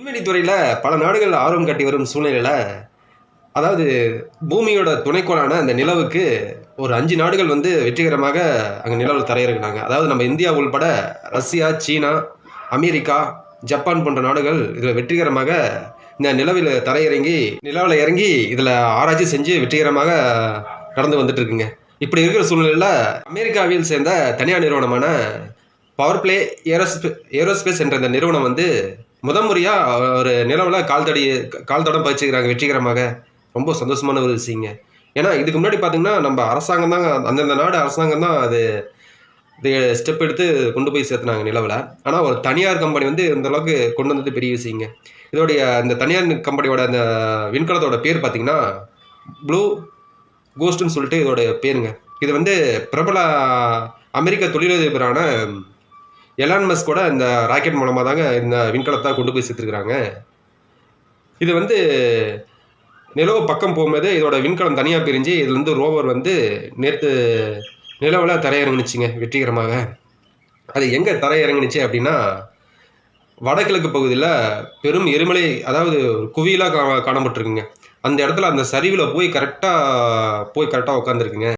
விண்வெளி துறையில் பல நாடுகள் ஆர்வம் காட்டி வரும் சூழ்நிலையில் அதாவது பூமியோட துணைக்கோளான அந்த நிலவுக்கு ஒரு அஞ்சு நாடுகள் வந்து வெற்றிகரமாக அங்கே நிலவில் தரையிறங்கினாங்க. அதாவது நம்ம இந்தியா உள்பட ரஷ்யா சீனா அமெரிக்கா ஜப்பான் போன்ற நாடுகள் இதில் வெற்றிகரமாக இந்த நிலவில் தரையிறங்கி நிலவில் இறங்கி இதில் ஆராய்ச்சி செஞ்சு வெற்றிகரமாக நடந்து வந்துட்டு இருக்குங்க இப்படி இருக்கிற சூழ்நிலையில் அமெரிக்காவில் சேர்ந்த தனியார் நிறுவனமான பவர் பிளே ஏரோஸ்பே ஏரோஸ்பேஸ் என்ற இந்த நிறுவனம் வந்து முதல் முறையாக ஒரு நிலவில் கால் தடி கால் தடம் பதிச்சுக்கிறாங்க வெற்றிகரமாக. ரொம்ப சந்தோஷமான ஒரு விஷயங்க. ஏன்னா இதுக்கு முன்னாடி பார்த்தீங்கன்னா நம்ம அரசாங்கம் தான் அந்தந்த நாடு அரசாங்கம் தான் அது இது ஸ்டெப் எடுத்து கொண்டு போய் சேர்த்துனாங்க நிலவில். ஆனால் ஒரு தனியார் கம்பெனி வந்து இந்த அளவுக்கு கொண்டு வந்தது பெரிய விஷயங்க. இதோடைய இந்த தனியார் கம்பெனியோட அந்த விண்கலத்தோட பேர் பார்த்தீங்கன்னா ப்ளூ கோஸ்ட்னு சொல்லிட்டு இதோட பேருங்க. இது வந்து பிரபல அமெரிக்க தொழிலதிபரான எலான் மஸ்கோட இந்த ராக்கெட் மூலமாக தாங்க இந்த விண்கலத்தை கொண்டு போய் சேர்த்துருக்குறாங்க. இது வந்து நிலவு பக்கம் போகும்போது இதோட விண்கலம் தனியாக பிரிஞ்சு இதுலேருந்து ரோவர் வந்து நேற்று நிலவில் தரையிறங்குனுச்சுங்க வெற்றிகரமாக. அது எங்கே தரையிறங்குனுச்சு அப்படின்னா வடகிழக்கு பகுதியில் பெரும் எரிமலை அதாவது குவியலாக கா காணப்பட்டிருக்குங்க. அந்த இடத்துல அந்த சரிவில் போய் கரெக்டாக போய் கரெக்டாக உட்காந்துருக்குங்க